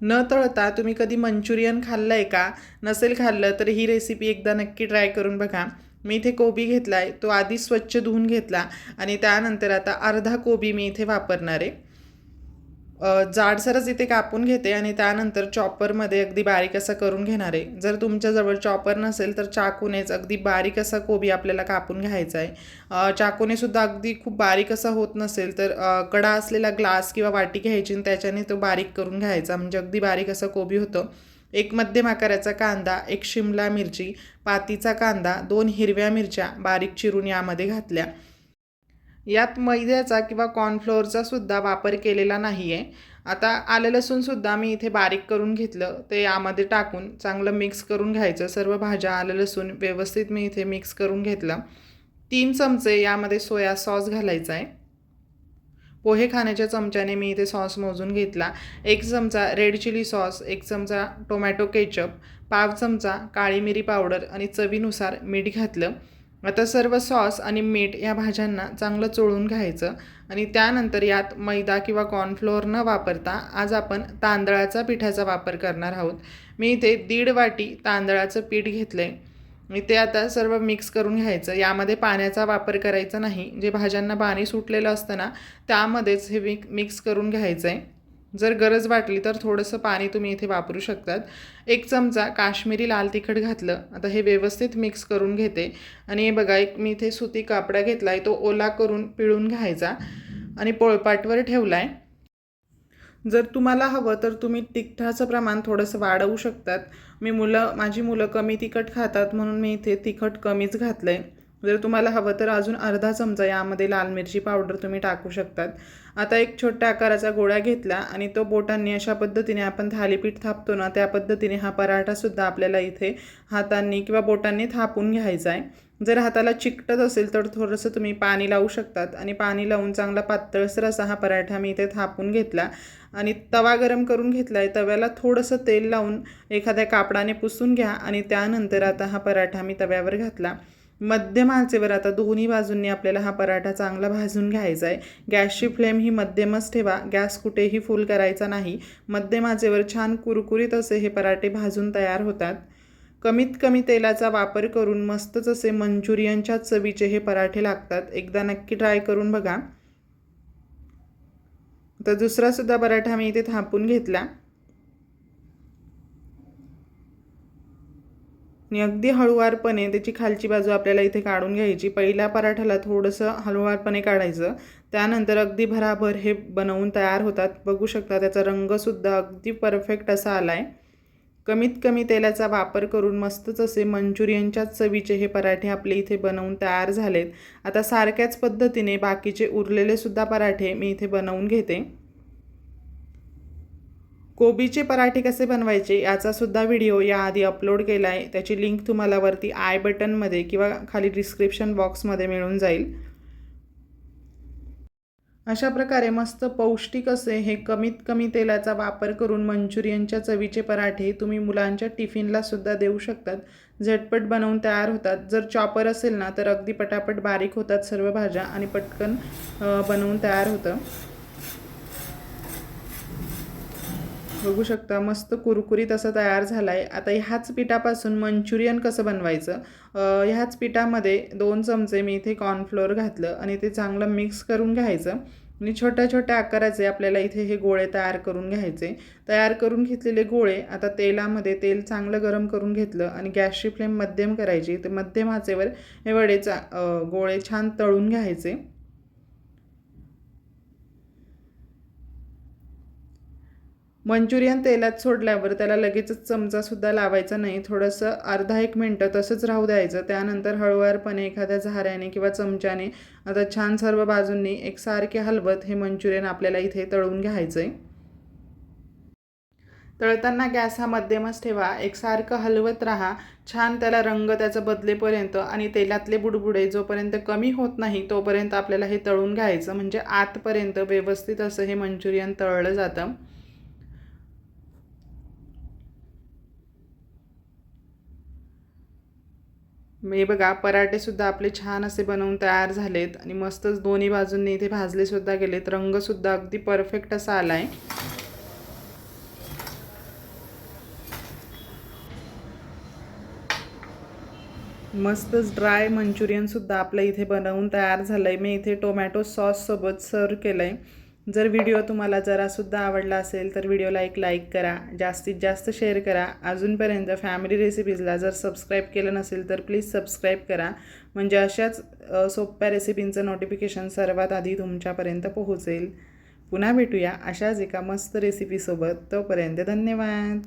न तळता तुम्ही कधी मंचुरियन खाल्लं आहे का? नसेल खाल्लं तर ही रेसिपी एकदा नक्की ट्राय करून बघा. मी इथे कोबी घेतला आहे तो आधी स्वच्छ धुवून घेतला आणि त्यानंतर आता अर्धा कोबी मी इथे वापरणार आहे. जाडसरच इथे कापून घेते आणि त्यानंतर चॉपरमध्ये अगदी बारीक असं करून घेणार आहे. जर तुमच्याजवळ चॉपर नसेल तर चाकूनेच अगदी बारीक असा कोबी आपल्याला कापून घ्यायचा आहे. चाकूनेसुद्धा चाकूने सुद्धा अगदी खूप बारीक असा होत नसेल तर कडा असलेला ग्लास किंवा वाटी घ्यायची आणि त्याच्याने तो बारीक करून घ्यायचा. म्हणजे अगदी बारीक असा कोबी होतो. एक मध्यम आकाराचा कांदा एक शिमला मिरची पातीचा कांदा दोन हिरव्या मिरच्या बारीक चिरून यामध्ये घातल्या. यात मैद्याचा किंवा कॉर्नफ्लोअरचा सुद्धा वापर केलेला नाही आहे आता आलं लसूणसुद्धा मी इथे बारीक करून घेतलं. ते यामध्ये टाकून चांगलं मिक्स करून घ्यायचं. सर्व भाज्या आलं लसूण व्यवस्थित मी इथे मिक्स करून घेतलं. तीन चमचे यामध्ये सोया सॉस घालायचा आहे. पोहे खाण्याच्या चमच्याने मी इथे सॉस मोजून घेतला. एक चमचा रेड चिली सॉस एक चमचा टोमॅटो केचप पाव चमचा काळी मिरी पावडर आणि चवीनुसार मीठ घातलं. आता सर्व सॉस आणि मीठ या भाज्यांना चांगलं चोळून घ्यायचं आणि त्यानंतर यात मैदा किंवा कॉर्नफ्लोअर न वापरता आज आपण तांदळाचा पिठाचा वापर करणार आहोत. मी इथे दीड वाटी तांदळाचं पीठ घेतलं आहे मी ते आता सर्व मिक्स करून घ्यायचं. यामध्ये पाण्याचा वापर करायचा नाही. जे भाज्यांना पाणी सुटलेलं असतं ना त्यामध्येच हे मिक मिक्स करून घ्यायचं आहे जर गरज वाटली तर थोडंसं पाणी तुम्ही इथे वापरू शकतात. एक चमचा काश्मीरी लाल तिखट घातलं. आता हे व्यवस्थित मिक्स करून घेते. आणि हे बघा एक मी इथे सुती कापडा घेतला आहे तो ओला करून पिळून घ्यायचा. आणि पोळपाटवर ठेवला आहे जर तुम्हाला हवं तर तुम्ही तिखटाचं प्रमाण थोडंसं वाढवू शकतात. मी मुलं माझी मुलं कमी तिखट खातात म्हणून मी इथे तिखट कमीच घातलं आहे जर तुम्हाला हवं तर अजून अर्धा चमचा यामध्ये लाल मिरची पावडर तुम्ही टाकू शकतात. आता एक छोट्या आकाराचा गोळा घेतला आणि तो बोटांनी अशा पद्धतीने आपण थालीपीठ थापतो ना त्या पद्धतीने हा पराठासुद्धा आपल्याला इथे हातांनी किंवा बोटांनी थापून घ्यायचा आहे. जर हाताला चिकटत असेल तर थोडंसं तुम्ही पाणी लावू शकतात आणि पाणी लावून चांगला पातळसर असा हा पराठा मी इथे थापून घेतला. आणि तवा गरम करून घेतला आहे तव्याला थोडंसं तेल लावून एखाद्या कापडाने पुसून घ्या आणि त्यानंतर आता हा पराठा मी तव्यावर घातला. मध्यम आचेवर आता दोन्ही बाजूंनी आपल्याला हा पराठा चांगला भाजून घ्यायचा आहे गॅसची फ्लेम ही मध्यमच ठेवा. गॅस कुठेही फुल करायचा नाही. मध्यम आचेवर छान कुरकुरीत असे हे पराठे भाजून तयार होतात. कमीत कमी तेलाचा वापर करून मस्तच असे मंचुरियनच्या चवीचे हे पराठे लागतात. एकदा नक्की ट्राय करून बघा. तर दुसरासुद्धा पराठा मी इथे थापून घेतला. आणि अगदी हळुवारपणे त्याची खालची बाजू आपल्याला इथे काढून घ्यायची. पहिल्या पराठ्याला थोडंसं हळुवारपणे काढायचं. त्यानंतर अगदी भराभर हे बनवून तयार होतात. बघू शकता त्याचा रंगसुद्धा अगदी परफेक्ट असा आला आहे कमीत कमी तेलाचा वापर करून मस्तच असे मंचुरियनच्या चवीचे हे पराठे आपले इथे बनवून तयार झालेत. आता सारख्याच पद्धतीने बाकीचे उरलेले सुद्धा पराठे मी इथे बनवून घेते. कोबीचे पराठे कसे बनवायचे याचा सुद्धा व्हिडिओ याआधी अपलोड केला आहे त्याची लिंक तुम्हाला वरती आय बटनमध्ये किंवा खाली डिस्क्रिप्शन बॉक्समध्ये मिळून जाईल. अशा प्रकारे मस्त पौष्टिक असे हे कमीत कमी तेलाचा वापर करून मंचुरियनच्या चवीचे पराठे तुम्ही मुलांच्या टिफिनला सुद्धा देऊ शकतात. झटपट बनवून तयार होतात. जर चॉपर असेल ना तर अगदी पटापट बारीक होतात सर्व भाज्या आणि पटकन बनवून तयार होतं. बघू शकता मस्त कुरकुरीत असं तयार झाला आहे आता ह्याच पिठापासून मंचुरियन कसं बनवायचं? ह्याच पिठामध्ये दोन चमचे मी इथे कॉर्नफ्लोअर घातलं आणि ते चांगलं मिक्स करून घ्यायचं. आणि छोट्या छोट्या आकाराचे आपल्याला इथे हे गोळे तयार करून घ्यायचे. तयार करून घेतलेले गोळे आता तेलामध्ये तेल चांगलं गरम करून घेतलं आणि गॅसची फ्लेम मध्यम करायची. तर मध्यम आचेवर हे वडे चा गोळे छान तळून घ्यायचे. मंचुरियन तेलात सोडल्यावर त्याला लगेचच चमचासुद्धा लावायचा नाही. थोडंसं अर्धा एक मिनटं तसंच राहू द्यायचं. त्यानंतर हळुवारपणे एखाद्या झाऱ्याने किंवा चमच्याने आता छान सर्व बाजूंनी एकसारखे हलवत हे मंचुरियन आपल्याला इथे तळून घ्यायचं आहे तळताना गॅस हा मध्यमच ठेवा. एकसारखं हलवत राहा. छान त्याला रंग त्याचं बदलेपर्यंत आणि तेलातले बुडबुडे जोपर्यंत कमी होत नाही तोपर्यंत आपल्याला हे तळून घ्यायचं. म्हणजे आतपर्यंत व्यवस्थित असं हे मंचुरियन तळलं जातं. हे बघा पराठेसुद्धा आपले छान असे बनवून तयार झालेत आणि मस्तच दोन्ही बाजूंनी इथे भाजलेसुद्धा गेलेत. रंगसुद्धा अगदी परफेक्ट असा आला आहे मस्तच ड्राय मंचुरियनसुद्धा आपलं इथे बनवून तयार झालं आहे मी इथे टोमॅटो सॉससोबत सर्व केलं आहे जर व्हिडिओ तुम्हाला जरासुद्धा आवडला असेल तर व्हिडिओला एक लाईक करा जास्तीत जास्त शेअर करा. अजूनपर्यंत फॅमिली रेसिपीजला जर सबस्क्राईब केलं नसेल तर प्लीज सबस्क्राईब करा. म्हणजे अशाच सोप्या रेसिपींचं नोटिफिकेशन सर्वात आधी तुमच्यापर्यंत पोहोचेल. पुन्हा भेटूया अशाच एका मस्त रेसिपीसोबत तोपर्यंत धन्यवाद!